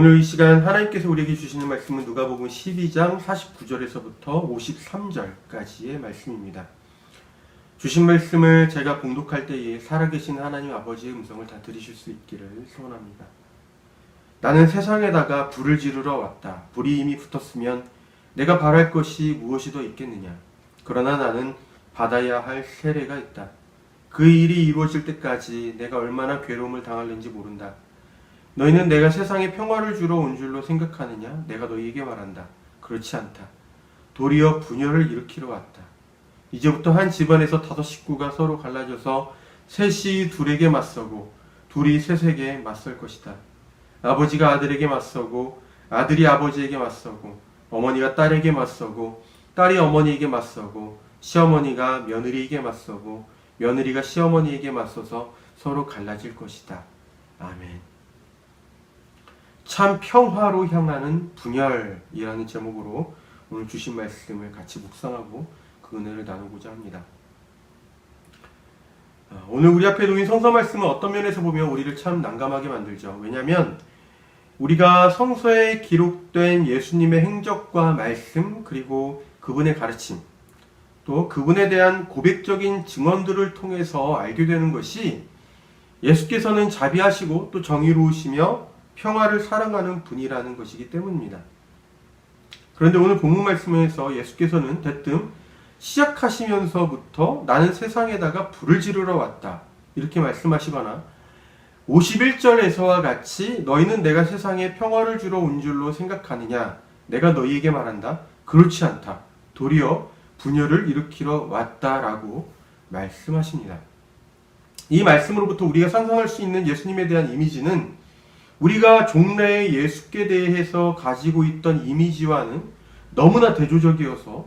오늘 이 시간 하나님께서 우리에게 주시는 말씀은 누가복음 12장 49절에서부터 53절까지의 말씀입니다. 주신 말씀을 제가 봉독할 때에 살아계신 하나님 아버지의 음성을 다 들으실 수 있기를 소원합니다. 나는 세상에다가 불을 지르러 왔다. 불이 이미 붙었으면 내가 바랄 것이 무엇이 더 있겠느냐. 그러나 나는 받아야 할 세례가 있다. 그 일이 이루어질 때까지 내가 얼마나 괴로움을 당할는지 모른다. 너희는 내가 세상에 평화를 주러 온 줄로 생각하느냐? 내가 너희에게 말한다. 그렇지 않다. 도리어 분열을 일으키러 왔다. 이제부터 한 집안에서 다섯 식구가 서로 갈라져서 셋이 둘에게 맞서고 둘이 셋에게 맞설 것이다. 아버지가 아들에게 맞서고 아들이 아버지에게 맞서고 어머니가 딸에게 맞서고 딸이 어머니에게 맞서고 시어머니가 며느리에게 맞서고 며느리가 시어머니에게 맞서서 서로 갈라질 것이다. 아멘. 참 평화로 향하는 분열이라는 제목으로 오늘 주신 말씀을 같이 묵상하고 그 은혜를 나누고자 합니다. 아, 오늘 우리 앞에 놓인 성서 말씀은 어떤 면에서 보면 우리를 참 난감하게 만들죠. 왜냐하면 우리가 성서에 기록된 예수님의 행적과 말씀 그리고 그분의 가르침 또 그분에 대한 고백적인 증언들을 통해서 알게 되는 것이 예수께서는 자비하시고 또 정의로우시며 평화를 사랑하는 분이라는 것이기 때문입니다. 그런데 오늘 본문 말씀에서 예수께서는 대뜸 시작하시면서부터 나는 세상에다가 불을 지르러 왔다. 이렇게 말씀하시거나 51절에서와 같이 너희는 내가 세상에 평화를 주러 온 줄로 생각하느냐? 내가 너희에게 말한다. 그렇지 않다. 도리어 분열을 일으키러 왔다라고 말씀하십니다. 이 말씀으로부터 우리가 상상할 수 있는 예수님에 대한 이미지는 우리가 종래의 예수께 대해서 가지고 있던 이미지와는 너무나 대조적이어서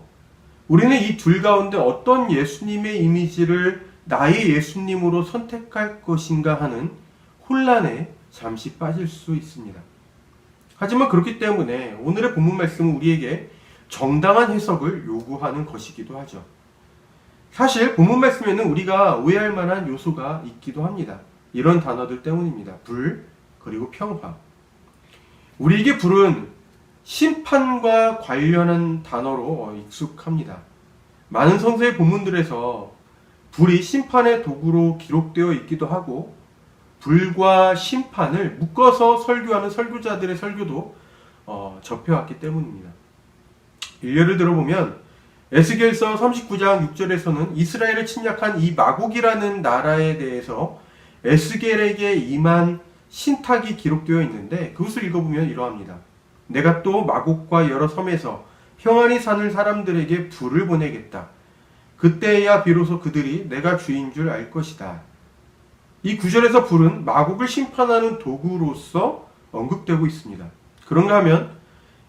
우리는 이 둘 가운데 어떤 예수님의 이미지를 나의 예수님으로 선택할 것인가 하는 혼란에 잠시 빠질 수 있습니다. 하지만 그렇기 때문에 오늘의 본문 말씀은 우리에게 정당한 해석을 요구하는 것이기도 하죠. 사실 본문 말씀에는 우리가 오해할 만한 요소가 있기도 합니다. 이런 단어들 때문입니다. 불, 그리고 평화. 우리에게 불은 심판과 관련한 단어로 익숙합니다. 많은 성서의 본문들에서 불이 심판의 도구로 기록되어 있기도 하고 불과 심판을 묶어서 설교하는 설교자들의 설교도 어, 접해왔기 때문입니다. 예를 들어보면 에스겔서 39장 6절에서는 이스라엘을 침략한 이 마곡이라는 나라에 대해서 에스겔에게 임한 신탁이 기록되어 있는데 그것을 읽어보면 이러합니다. 내가 또 마곡과 여러 섬에서 평안히 사는 사람들에게 불을 보내겠다. 그때야 비로소 그들이 내가 주인 줄 알 것이다. 이 구절에서 불은 마곡을 심판하는 도구로서 언급되고 있습니다. 그런가 하면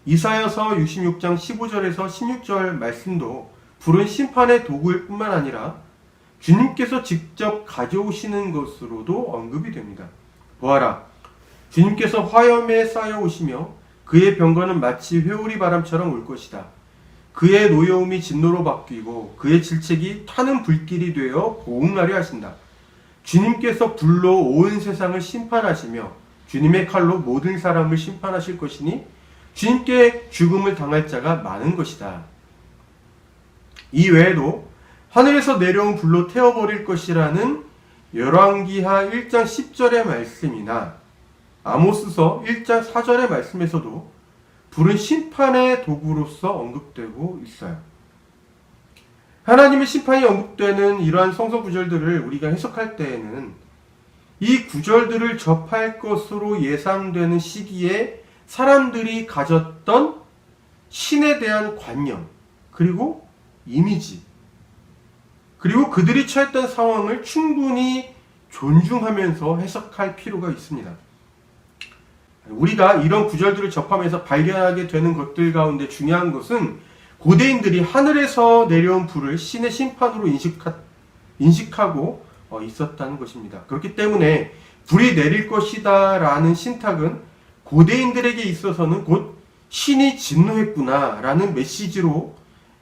이사여서 66장 15절에서 16절 말씀도 불은 심판의 도구일 뿐만 아니라 주님께서 직접 가져오시는 것으로도 언급이 됩니다. 보아라, 주님께서 화염에 쌓여 오시며 그의 병거는 마치 회오리 바람처럼 올 것이다. 그의 노여움이 진노로 바뀌고 그의 질책이 타는 불길이 되어 보응하려 하신다. 주님께서 불로 온 세상을 심판하시며 주님의 칼로 모든 사람을 심판하실 것이니 주님께 죽음을 당할 자가 많은 것이다. 이 외에도 하늘에서 내려온 불로 태워버릴 것이라는 열왕기하 1장 10절의 말씀이나 아모스서 1장 4절의 말씀에서도 불은 심판의 도구로서 언급되고 있어요. 하나님의 심판이 언급되는 이러한 성서 구절들을 우리가 해석할 때에는 이 구절들을 접할 것으로 예상되는 시기에 사람들이 가졌던 신에 대한 관념, 그리고 이미지, 그리고 그들이 처했던 상황을 충분히 존중하면서 해석할 필요가 있습니다. 우리가 이런 구절들을 접하면서 발견하게 되는 것들 가운데 중요한 것은 고대인들이 하늘에서 내려온 불을 신의 심판으로 인식하, 인식하고 어, 있었다는 것입니다. 그렇기 때문에 불이 내릴 것이다 라는 신탁은 고대인들에게 있어서는 곧 신이 진노했구나 라는 메시지로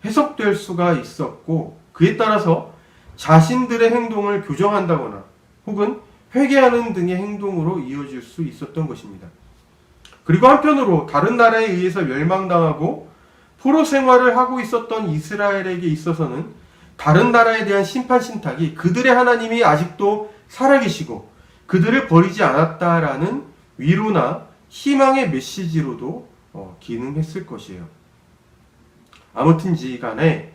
해석될 수가 있었고 그에 따라서 자신들의 행동을 교정한다거나 혹은 회개하는 등의 행동으로 이어질 수 있었던 것입니다. 그리고 한편으로 다른 나라에 의해서 멸망당하고 포로 생활을 하고 있었던 이스라엘에게 있어서는 다른 나라에 대한 심판 신탁이 그들의 하나님이 아직도 살아계시고 그들을 버리지 않았다라는 위로나 희망의 메시지로도 어, 기능했을 것이에요. 아무튼지 간에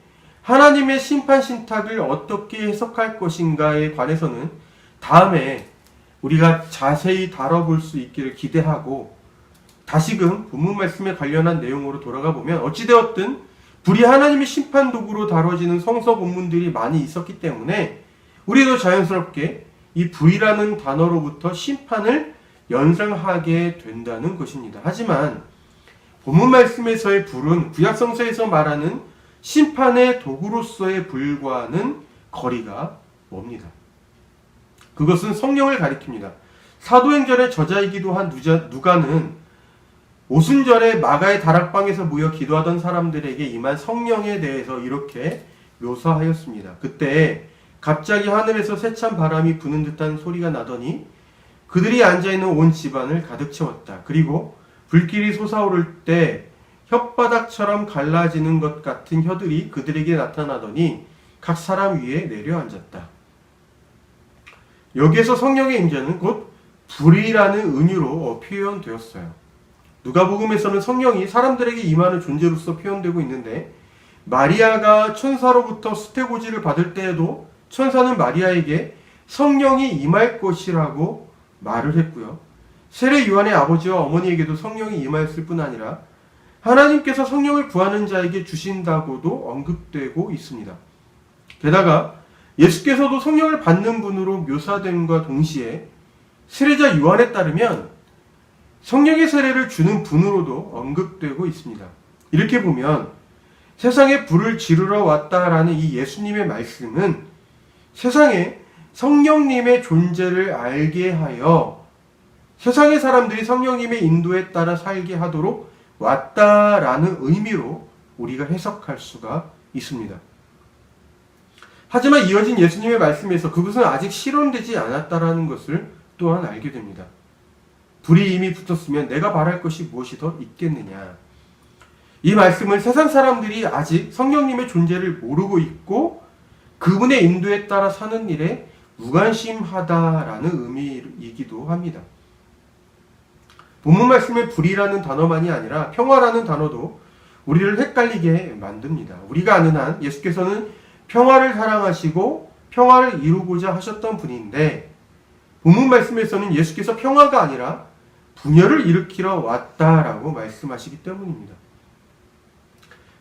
하나님의 심판 신탁을 어떻게 해석할 것인가에 관해서는 다음에 우리가 자세히 다뤄볼 수 있기를 기대하고 다시금 본문 말씀에 관련한 내용으로 돌아가 보면 어찌되었든 불이 하나님의 심판 도구로 다뤄지는 성서 본문들이 많이 있었기 때문에 우리도 자연스럽게 이 불이라는 단어로부터 심판을 연상하게 된다는 것입니다. 하지만 본문 말씀에서의 불은 구약 성서에서 말하는 심판의 도구로서의 불과는 거리가 멉니다. 그것은 성령을 가리킵니다. 사도행전의 저자이기도 한 누가는 오순절에 마가의 다락방에서 모여 기도하던 사람들에게 임한 성령에 대해서 이렇게 묘사하였습니다. 그때 갑자기 하늘에서 세찬 바람이 부는 듯한 소리가 나더니 그들이 앉아있는 온 집안을 가득 채웠다. 그리고 불길이 솟아오를 때 혓바닥처럼 갈라지는 것 같은 혀들이 그들에게 나타나더니 각 사람 위에 내려앉았다. 여기에서 성령의 임재는 곧 불이라는 은유로 표현되었어요. 누가복음에서는 성령이 사람들에게 임하는 존재로서 표현되고 있는데 마리아가 천사로부터 수태고지를 받을 때에도 천사는 마리아에게 성령이 임할 것이라고 말을 했고요. 세례 요한의 아버지와 어머니에게도 성령이 임하였을 뿐 아니라 하나님께서 성령을 구하는 자에게 주신다고도 언급되고 있습니다. 게다가 예수께서도 성령을 받는 분으로 묘사됨과 동시에 세례자 요한에 따르면 성령의 세례를 주는 분으로도 언급되고 있습니다. 이렇게 보면 세상에 불을 지르러 왔다라는 이 예수님의 말씀은 세상에 성령님의 존재를 알게 하여 세상의 사람들이 성령님의 인도에 따라 살게 하도록 왔다라는 의미로 우리가 해석할 수가 있습니다. 하지만 이어진 예수님의 말씀에서 그것은 아직 실현되지 않았다라는 것을 또한 알게 됩니다. 불이 이미 붙었으면 내가 바랄 것이 무엇이 더 있겠느냐. 이 말씀은 세상 사람들이 아직 성령님의 존재를 모르고 있고 그분의 인도에 따라 사는 일에 무관심하다라는 의미이기도 합니다. 본문 말씀의 불이라는 단어만이 아니라 평화라는 단어도 우리를 헷갈리게 만듭니다. 우리가 아는 한 예수께서는 평화를 사랑하시고 평화를 이루고자 하셨던 분인데 본문 말씀에서는 예수께서 평화가 아니라 분열을 일으키러 왔다라고 말씀하시기 때문입니다.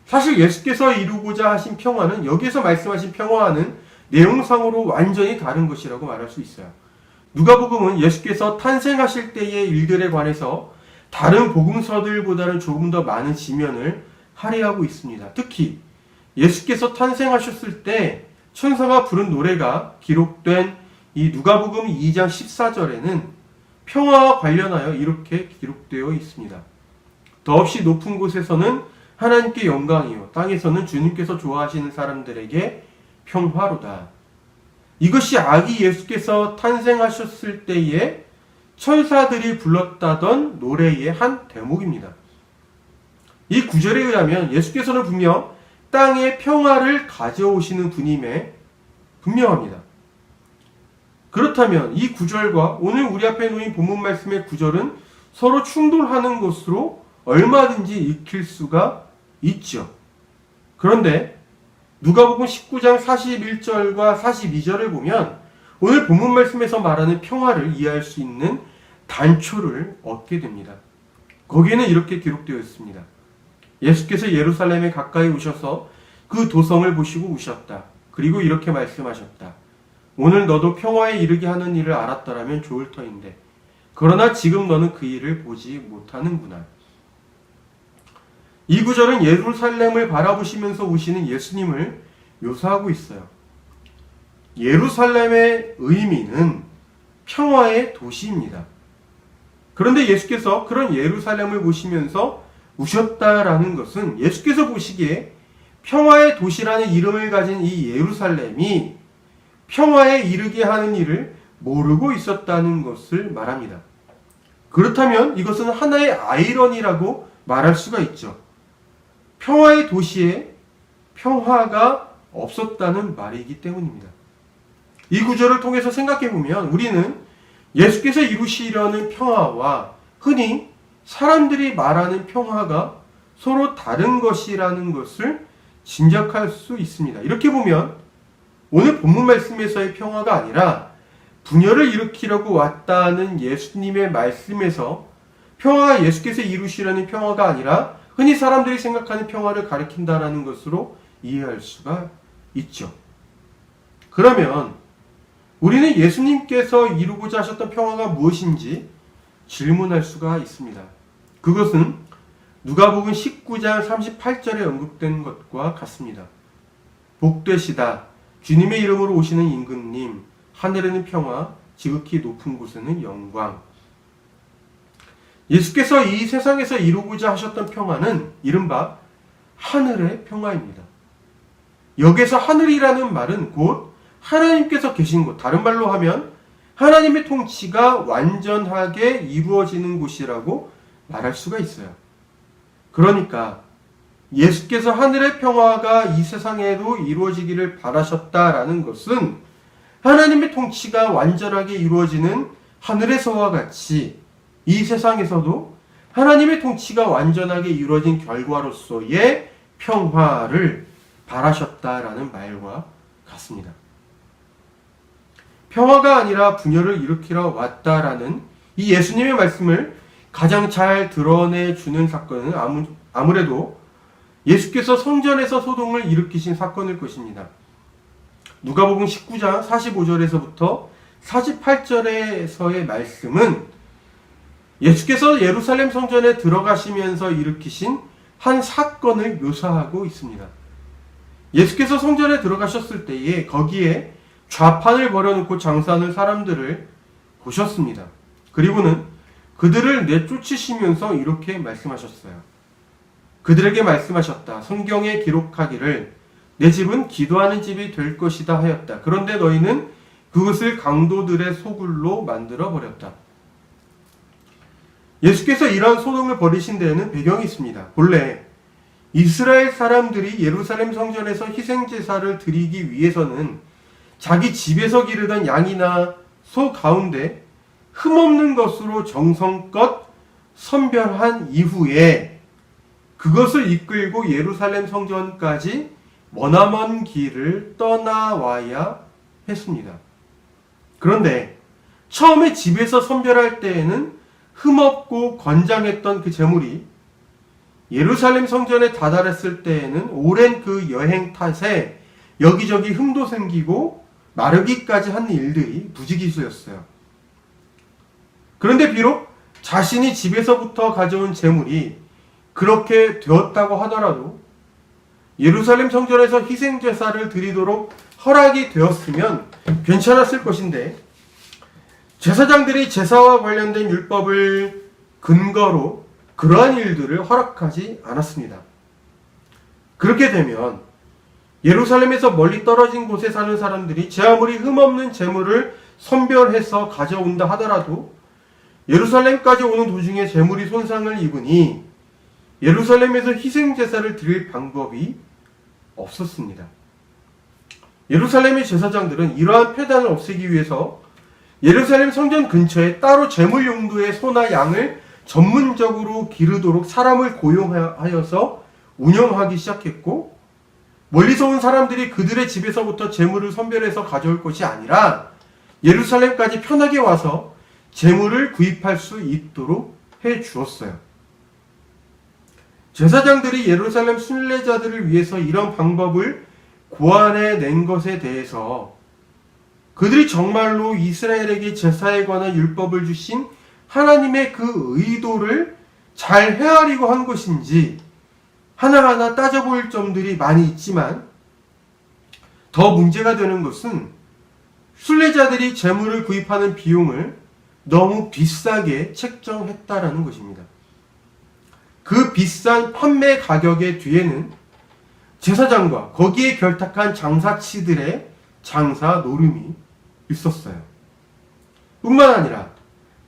사실 예수께서 이루고자 하신 평화는 여기에서 말씀하신 평화와는 내용상으로 완전히 다른 것이라고 말할 수 있어요. 누가복음은 예수께서 탄생하실 때의 일들에 관해서 다른 복음서들보다는 조금 더 많은 지면을 할애하고 있습니다. 특히 예수께서 탄생하셨을 때 천사가 부른 노래가 기록된 이 누가복음 2장 14절에는 평화와 관련하여 이렇게 기록되어 있습니다. 더없이 높은 곳에서는 하나님께 영광이요 땅에서는 주님께서 좋아하시는 사람들에게 평화로다. 이것이 아기 예수께서 탄생하셨을 때에 천사들이 불렀다던 노래의 한 대목입니다. 이 구절에 의하면 예수께서는 분명 땅에 평화를 가져오시는 분임에 분명합니다. 그렇다면 이 구절과 오늘 우리 앞에 놓인 본문 말씀의 구절은 서로 충돌하는 것으로 얼마든지 익힐 수가 있죠. 그런데 누가복음 19장 41절과 42절을 보면 오늘 본문 말씀에서 말하는 평화를 이해할 수 있는 단초를 얻게 됩니다. 거기에는 이렇게 기록되어 있습니다. 예수께서 예루살렘에 가까이 오셔서 그 도성을 보시고 우셨다. 그리고 이렇게 말씀하셨다. 오늘 너도 평화에 이르게 하는 일을 알았더라면 좋을 터인데 그러나 지금 너는 그 일을 보지 못하는구나. 이 구절은 예루살렘을 바라보시면서 오시는 예수님을 묘사하고 있어요. 예루살렘의 의미는 평화의 도시입니다. 그런데 예수께서 그런 예루살렘을 보시면서 우셨다라는 것은 예수께서 보시기에 평화의 도시라는 이름을 가진 이 예루살렘이 평화에 이르게 하는 일을 모르고 있었다는 것을 말합니다. 그렇다면 이것은 하나의 아이러니라고 말할 수가 있죠. 평화의 도시에 평화가 없었다는 말이기 때문입니다. 이 구절을 통해서 생각해 보면 우리는 예수께서 이루시려는 평화와 흔히 사람들이 말하는 평화가 서로 다른 것이라는 것을 짐작할 수 있습니다. 이렇게 보면 오늘 본문 말씀에서의 평화가 아니라 분열을 일으키려고 왔다는 예수님의 말씀에서 평화가 예수께서 이루시려는 평화가 아니라 흔히 사람들이 생각하는 평화를 가리킨다라는 것으로 이해할 수가 있죠. 그러면 우리는 예수님께서 이루고자 하셨던 평화가 무엇인지 질문할 수가 있습니다. 그것은 누가복음 19장 38절에 언급된 것과 같습니다. 복되시다 주님의 이름으로 오시는 임금님 하늘에는 평화 지극히 높은 곳에는 영광 예수께서 이 세상에서 이루고자 하셨던 평화는 이른바 하늘의 평화입니다. 여기서 하늘이라는 말은 곧 하나님께서 계신 곳, 다른 말로 하면 하나님의 통치가 완전하게 이루어지는 곳이라고 말할 수가 있어요. 그러니까 예수께서 하늘의 평화가 이 세상에도 이루어지기를 바라셨다라는 것은 하나님의 통치가 완전하게 이루어지는 하늘에서와 같이 이 세상에서도 하나님의 통치가 완전하게 이루어진 결과로서의 평화를 바라셨다라는 말과 같습니다. 평화가 아니라 분열을 일으키러 왔다라는 이 예수님의 말씀을 가장 잘 드러내 주는 사건은 아무, 아무래도 예수께서 성전에서 소동을 일으키신 사건일 것입니다. 누가복음 19장 45절에서부터 48절에서의 말씀은 예수께서 예루살렘 성전에 들어가시면서 일으키신 한 사건을 묘사하고 있습니다. 예수께서 성전에 들어가셨을 때에 거기에 좌판을 벌여놓고 장사하는 사람들을 보셨습니다. 그리고는 그들을 내쫓으시면서 이렇게 말씀하셨어요. 그들에게 말씀하셨다. 성경에 기록하기를 내 집은 기도하는 집이 될 것이다 하였다. 그런데 너희는 그것을 강도들의 소굴로 만들어 버렸다. 예수께서 이러한 소동을 벌이신 데에는 배경이 있습니다. 본래 이스라엘 사람들이 예루살렘 성전에서 희생 제사를 드리기 위해서는 자기 집에서 기르던 양이나 소 가운데 흠없는 것으로 정성껏 선별한 이후에 그것을 이끌고 예루살렘 성전까지 머나먼 길을 떠나와야 했습니다. 그런데 처음에 집에서 선별할 때에는 흠없고 건장했던 그 재물이 예루살렘 성전에 다다랐을 때에는 오랜 그 여행 탓에 여기저기 흠도 생기고 마르기까지 한 일들이 부지기수였어요. 그런데 비록 자신이 집에서부터 가져온 재물이 그렇게 되었다고 하더라도 예루살렘 성전에서 희생 제사를 드리도록 허락이 되었으면 괜찮았을 것인데 제사장들이 제사와 관련된 율법을 근거로 그러한 일들을 허락하지 않았습니다. 그렇게 되면 예루살렘에서 멀리 떨어진 곳에 사는 사람들이 제 아무리 흠없는 재물을 선별해서 가져온다 하더라도 예루살렘까지 오는 도중에 재물이 손상을 입으니 예루살렘에서 희생 제사를 드릴 방법이 없었습니다. 예루살렘의 제사장들은 이러한 폐단을 없애기 위해서 예루살렘 성전 근처에 따로 제물 용도의 소나 양을 전문적으로 기르도록 사람을 고용하여서 운영하기 시작했고 멀리서 온 사람들이 그들의 집에서부터 재물을 선별해서 가져올 것이 아니라 예루살렘까지 편하게 와서 재물을 구입할 수 있도록 해 주었어요. 제사장들이 예루살렘 순례자들을 위해서 이런 방법을 고안해 낸 것에 대해서 그들이 정말로 이스라엘에게 제사에 관한 율법을 주신 하나님의 그 의도를 잘 헤아리고 한 것인지 하나하나 따져볼 점들이 많이 있지만 더 문제가 되는 것은 순례자들이 재물을 구입하는 비용을 너무 비싸게 책정했다라는 것입니다. 그 비싼 판매 가격의 뒤에는 제사장과 거기에 결탁한 장사치들의 장사 노름이 있었어요. 뿐만 아니라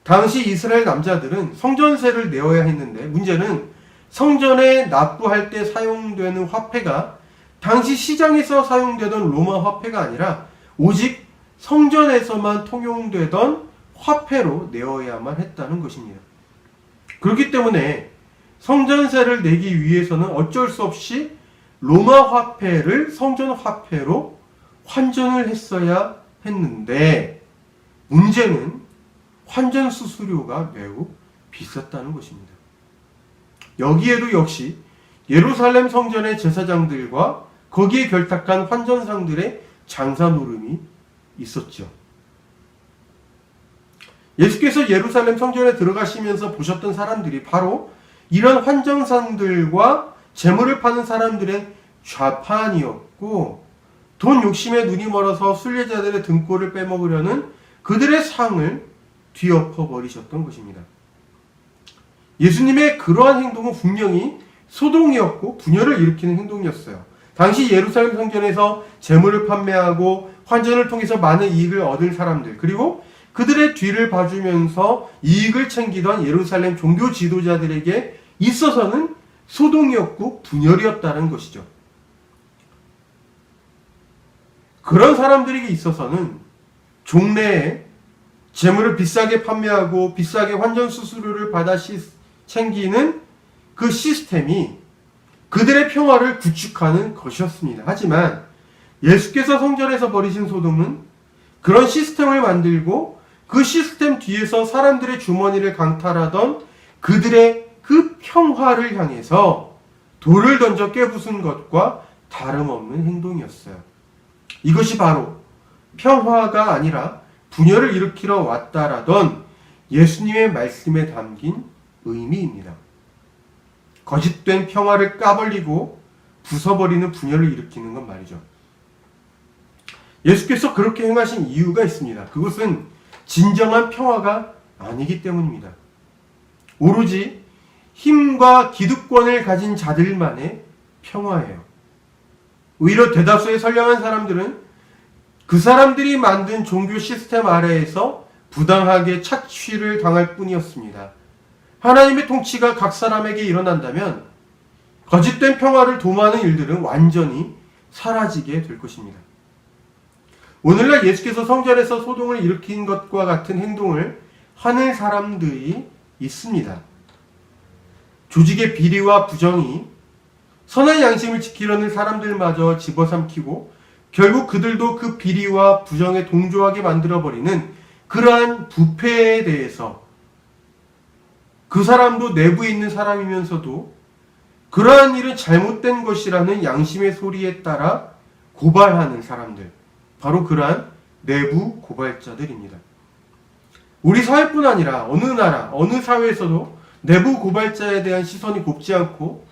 당시 이스라엘 남자들은 성전세를 내어야 했는데 문제는 성전에 납부할 때 사용되는 화폐가 당시 시장에서 사용되던 로마 화폐가 아니라 오직 성전에서만 통용되던 화폐로 내어야만 했다는 것입니다. 그렇기 때문에 성전세를 내기 위해서는 어쩔 수 없이 로마 화폐를 성전 화폐로 환전을 했어야 했는데 문제는 환전 수수료가 매우 비쌌다는 것입니다. 여기에도 역시 예루살렘 성전의 제사장들과 거기에 결탁한 환전상들의 장사 노름이 있었죠. 예수께서 예루살렘 성전에 들어가시면서 보셨던 사람들이 바로 이런 환전상들과 재물을 파는 사람들의 좌판이었고 돈 욕심에 눈이 멀어서 순례자들의 등골을 빼먹으려는 그들의 상을 뒤엎어 버리셨던 것입니다. 예수님의 그러한 행동은 분명히 소동이었고 분열을 일으키는 행동이었어요. 당시 예루살렘 성전에서 재물을 판매하고 환전을 통해서 많은 이익을 얻은 사람들 그리고 그들의 뒤를 봐주면서 이익을 챙기던 예루살렘 종교 지도자들에게 있어서는 소동이었고 분열이었다는 것이죠. 그런 사람들에게 있어서는 종래에 재물을 비싸게 판매하고 비싸게 환전 수수료를 받아 시, 챙기는 그 시스템이 그들의 평화를 구축하는 것이었습니다. 하지만 예수께서 성전에서 벌이신 소돔은 그런 시스템을 만들고 그 시스템 뒤에서 사람들의 주머니를 강탈하던 그들의 그 평화를 향해서 돌을 던져 깨부순 것과 다름없는 행동이었어요. 이것이 바로 평화가 아니라 분열을 일으키러 왔다라던 예수님의 말씀에 담긴 의미입니다. 거짓된 평화를 까버리고 부숴버리는 분열을 일으키는 건 말이죠. 예수께서 그렇게 행하신 이유가 있습니다. 그것은 진정한 평화가 아니기 때문입니다. 오로지 힘과 기득권을 가진 자들만의 평화예요. 오히려 대다수의 선량한 사람들은 그 사람들이 만든 종교 시스템 아래에서 부당하게 착취를 당할 뿐이었습니다. 하나님의 통치가 각 사람에게 일어난다면 거짓된 평화를 도모하는 일들은 완전히 사라지게 될 것입니다. 오늘날 예수께서 성전에서 소동을 일으킨 것과 같은 행동을 하는 사람들이 있습니다. 조직의 비리와 부정이 선한 양심을 지키려는 사람들마저 집어삼키고 결국 그들도 그 비리와 부정에 동조하게 만들어버리는 그러한 부패에 대해서 그 사람도 내부에 있는 사람이면서도 그러한 일은 잘못된 것이라는 양심의 소리에 따라 고발하는 사람들. 바로 그러한 내부 고발자들입니다. 우리 사회뿐 아니라 어느 나라, 어느 사회에서도 내부 고발자에 대한 시선이 곱지 않고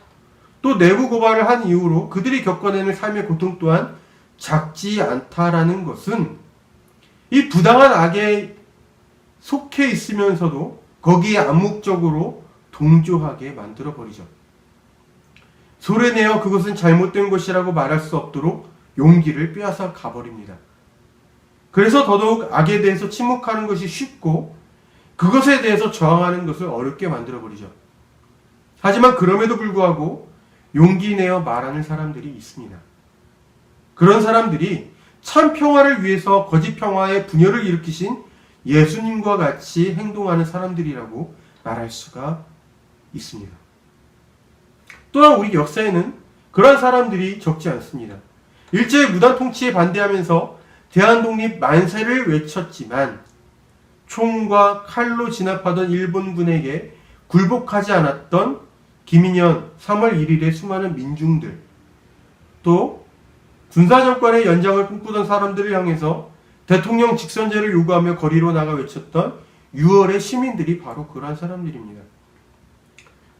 또 내부 고발을 한 이후로 그들이 겪어내는 삶의 고통 또한 작지 않다라는 것은 이 부당한 악에 속해 있으면서도 거기에 암묵적으로 동조하게 만들어 버리죠. 소리내어 그것은 잘못된 것이라고 말할 수 없도록 용기를 빼앗아 가버립니다. 그래서 더더욱 악에 대해서 침묵하는 것이 쉽고 그것에 대해서 저항하는 것을 어렵게 만들어 버리죠. 하지만 그럼에도 불구하고 용기 내어 말하는 사람들이 있습니다. 그런 사람들이 참 평화를 위해서 거짓 평화의 분열을 일으키신 예수님과 같이 행동하는 사람들이라고 말할 수가 있습니다. 또한 우리 역사에는 그런 사람들이 적지 않습니다. 일제의 무단 통치에 반대하면서 대한독립 만세를 외쳤지만 총과 칼로 진압하던 일본군에게 굴복하지 않았던 김인현 3월 1일의 수많은 민중들 또 군사 정권의 연장을 꿈꾸던 사람들을 향해서 대통령 직선제를 요구하며 거리로 나가 외쳤던 6월의 시민들이 바로 그러한 사람들입니다.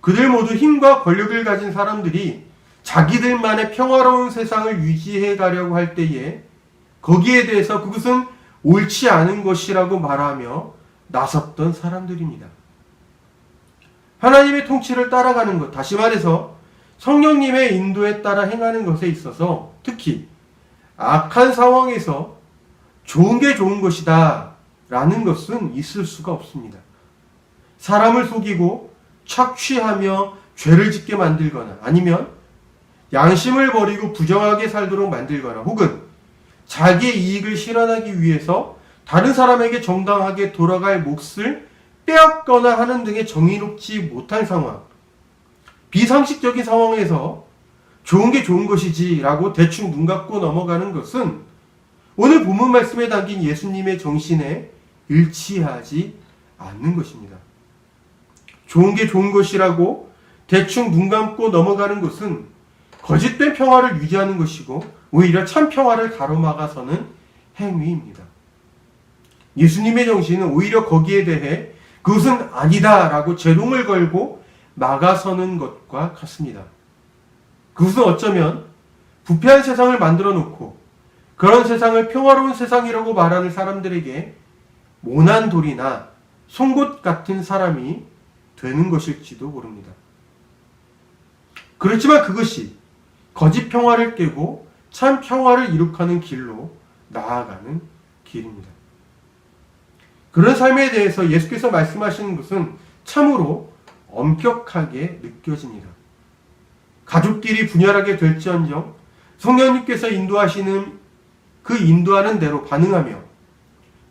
그들 모두 힘과 권력을 가진 사람들이 자기들만의 평화로운 세상을 유지해 가려고 할 때에 거기에 대해서 그것은 옳지 않은 것이라고 말하며 나섰던 사람들입니다. 하나님의 통치를 따라가는 것, 다시 말해서 성령님의 인도에 따라 행하는 것에 있어서 특히 악한 상황에서 좋은 게 좋은 것이다 라는 것은 있을 수가 없습니다. 사람을 속이고 착취하며 죄를 짓게 만들거나 아니면 양심을 버리고 부정하게 살도록 만들거나 혹은 자기의 이익을 실현하기 위해서 다른 사람에게 정당하게 돌아갈 몫을 빼앗거나 하는 등의 정의롭지 못한 상황, 비상식적인 상황에서 좋은 게 좋은 것이지라고 대충 눈 감고 넘어가는 것은 오늘 본문 말씀에 담긴 예수님의 정신에 일치하지 않는 것입니다. 좋은 게 좋은 것이라고 대충 눈 감고 넘어가는 것은 거짓된 평화를 유지하는 것이고 오히려 참 평화를 가로막아서는 행위입니다. 예수님의 정신은 오히려 거기에 대해 그것은 아니다라고 제동을 걸고 막아서는 것과 같습니다. 그것은 어쩌면 부패한 세상을 만들어 놓고 그런 세상을 평화로운 세상이라고 말하는 사람들에게 모난 돌이나 송곳 같은 사람이 되는 것일지도 모릅니다. 그렇지만 그것이 거짓 평화를 깨고 참 평화를 이룩하는 길로 나아가는 길입니다. 그런 삶에 대해서 예수께서 말씀하시는 것은 참으로 엄격하게 느껴집니다. 가족끼리 분열하게 될지언정 성령님께서 인도하시는 그 인도하는 대로 반응하며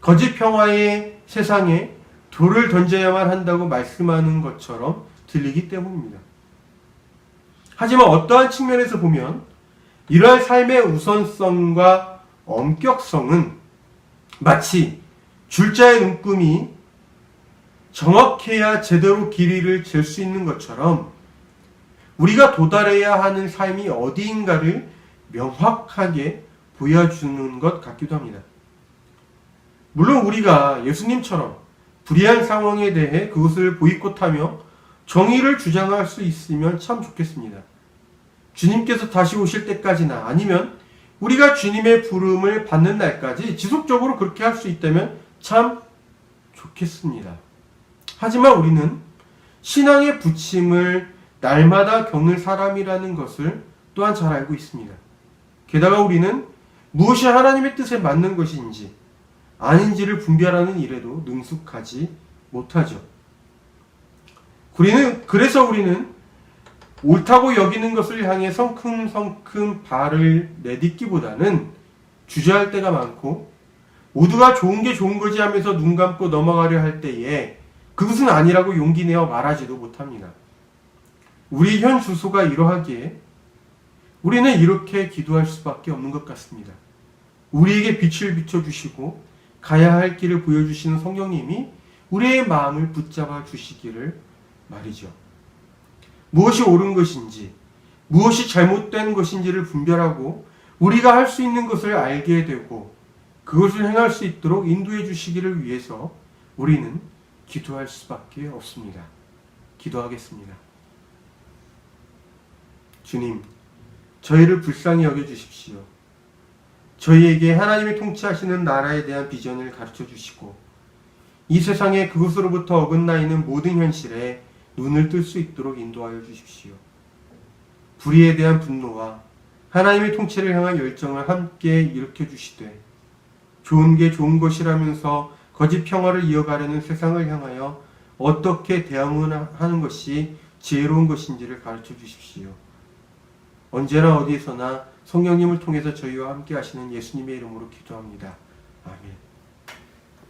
거짓 평화의 세상에 돌을 던져야만 한다고 말씀하는 것처럼 들리기 때문입니다. 하지만 어떠한 측면에서 보면 이러한 삶의 우선성과 엄격성은 마치 줄자의 눈금이 정확해야 제대로 길이를 잴 수 있는 것처럼 우리가 도달해야 하는 삶이 어디인가를 명확하게 보여주는 것 같기도 합니다. 물론 우리가 예수님처럼 불의한 상황에 대해 그것을 보이콧하며 정의를 주장할 수 있으면 참 좋겠습니다. 주님께서 다시 오실 때까지나 아니면 우리가 주님의 부름을 받는 날까지 지속적으로 그렇게 할 수 있다면 참 좋겠습니다. 하지만 우리는 신앙의 부침을 날마다 겪는 사람이라는 것을 또한 잘 알고 있습니다. 게다가 우리는 무엇이 하나님의 뜻에 맞는 것인지 아닌지를 분별하는 일에도 능숙하지 못하죠. 우리는 그래서 우리는 옳다고 여기는 것을 향해 성큼성큼 발을 내딛기보다는 주저할 때가 많고 모두가 좋은 게 좋은 거지 하면서 눈 감고 넘어가려 할 때에 그것은 아니라고 용기 내어 말하지도 못합니다. 우리 현 주소가 이러하기에 우리는 이렇게 기도할 수밖에 없는 것 같습니다. 우리에게 빛을 비춰주시고 가야 할 길을 보여주시는 성령님이 우리의 마음을 붙잡아 주시기를 말이죠. 무엇이 옳은 것인지, 무엇이 잘못된 것인지를 분별하고 우리가 할 수 있는 것을 알게 되고 그것을 행할 수 있도록 인도해 주시기를 위해서 우리는 기도할 수밖에 없습니다. 기도하겠습니다. 주님, 저희를 불쌍히 여겨 주십시오. 저희에게 하나님의 통치하시는 나라에 대한 비전을 가르쳐 주시고 이 세상에 그것으로부터 어긋나 있는 모든 현실에 눈을 뜰 수 있도록 인도하여 주십시오. 불의에 대한 분노와 하나님의 통치를 향한 열정을 함께 일으켜 주시되 좋은 게 좋은 것이라면서 거짓 평화를 이어가려는 세상을 향하여 어떻게 대응하는 것이 지혜로운 것인지를 가르쳐 주십시오. 언제나 어디에서나 성령님을 통해서 저희와 함께 하시는 예수님의 이름으로 기도합니다. 아멘.